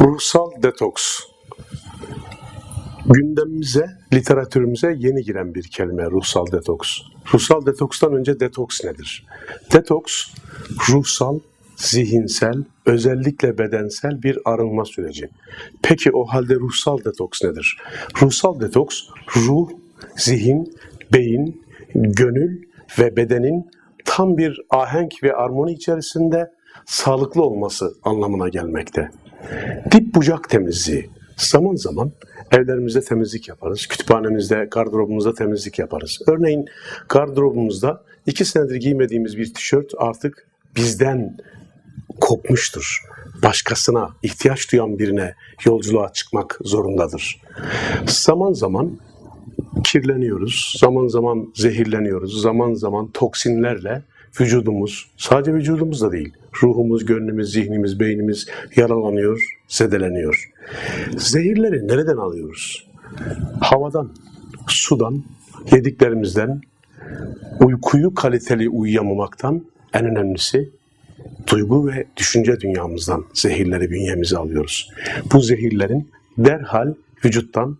Ruhsal detoks. Gündemimize, literatürümüze yeni giren bir kelime ruhsal detoks. Ruhsal detokstan önce detoks nedir? Detoks, ruhsal, zihinsel, özellikle bedensel bir arınma süreci. Peki o halde ruhsal detoks nedir? Ruhsal detoks, ruh, zihin, beyin, gönül ve bedenin tam bir ahenk ve armoni içerisinde sağlıklı olması anlamına gelmekte. Dip bucak temizliği. Zaman zaman evlerimizde temizlik yaparız. Kütüphanemizde, gardırobumuzda temizlik yaparız. Örneğin gardırobumuzda iki senedir giymediğimiz bir tişört artık bizden kopmuştur. Başkasına, ihtiyaç duyan birine yolculuğa çıkmak zorundadır. Zaman zaman kirleniyoruz, zaman zaman zehirleniyoruz, zaman zaman toksinlerle vücudumuz, sadece vücudumuz da değil, ruhumuz, gönlümüz, zihnimiz, beynimiz yaralanıyor, zedeleniyor. Zehirleri nereden alıyoruz? Havadan, sudan, yediklerimizden, uykuyu kaliteli uyuyamamaktan, en önemlisi duygu ve düşünce dünyamızdan zehirleri bünyemize alıyoruz. Bu zehirlerin derhal vücuttan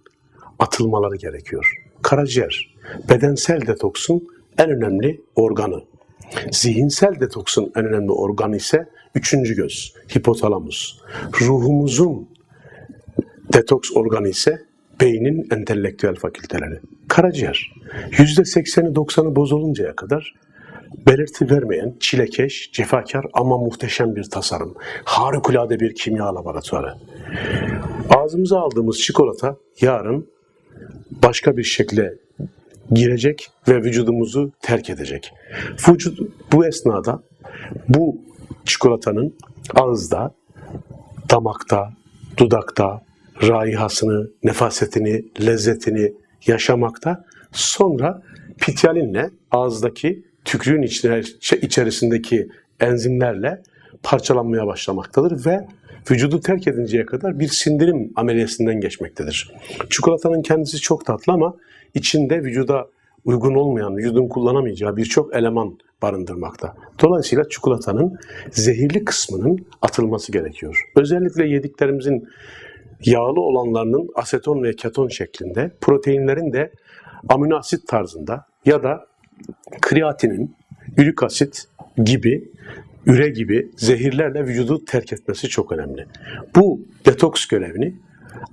atılmaları gerekiyor. Karaciğer, bedensel detoksun en önemli organı. Zihinsel detoksun en önemli organı ise üçüncü göz, hipotalamus. Ruhumuzun detoks organı ise beynin entelektüel fakülteleri. Karaciğer, yüzde sekseni doksanı bozuluncaya kadar belirti vermeyen, çilekeş, cefakar ama muhteşem bir tasarım. Harikulade bir kimya laboratuvarı. Ağzımıza aldığımız çikolata yarın başka bir şekle girecek ve vücudumuzu terk edecek. Vücut bu esnada bu çikolatanın ağızda, damakta, dudakta, raihasını, nefasetini, lezzetini yaşamakta. Sonra pityalinle ağızdaki tükrüğün içerisindeki enzimlerle parçalanmaya başlamaktadır ve vücudu terk edinceye kadar bir sindirim ameliyatından geçmektedir. Çikolatanın kendisi çok tatlı ama içinde vücuda uygun olmayan, vücudun kullanamayacağı birçok eleman barındırmakta. Dolayısıyla çikolatanın zehirli kısmının atılması gerekiyor. Özellikle yediklerimizin yağlı olanlarının aseton ve keton şeklinde, proteinlerin de amino asit tarzında ya da kreatinin, ürik asit gibi, üre gibi zehirlerle vücudu terk etmesi çok önemli. Bu detoks görevini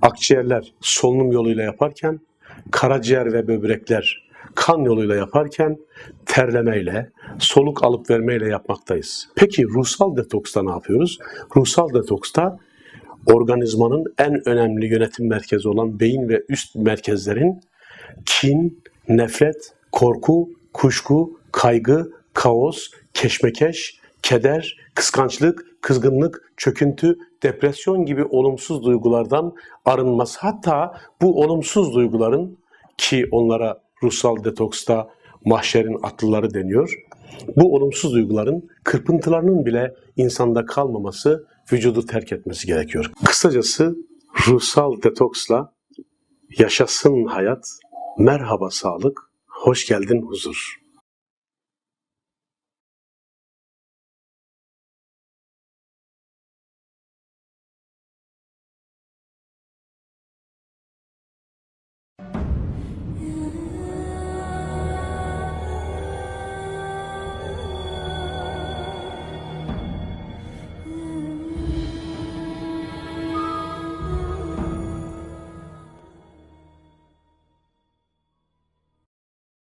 akciğerler solunum yoluyla yaparken, karaciğer ve böbrekler kan yoluyla yaparken terlemeyle, soluk alıp vermeyle yapmaktayız. Peki ruhsal detoksta ne yapıyoruz? Ruhsal detoksta organizmanın en önemli yönetim merkezi olan beyin ve üst merkezlerin kin, nefret, korku, kuşku, kaygı, kaos, keşmekeş, keder, kıskançlık, kızgınlık, çöküntü, depresyon gibi olumsuz duygulardan arınması. Hatta bu olumsuz duyguların ki onlara ruhsal detoksta mahşerin atlıları deniyor. Bu olumsuz duyguların kırpıntılarının bile insanda kalmaması, vücudu terk etmesi gerekiyor. Kısacası ruhsal detoksla yaşasın hayat, merhaba sağlık, hoş geldin huzur.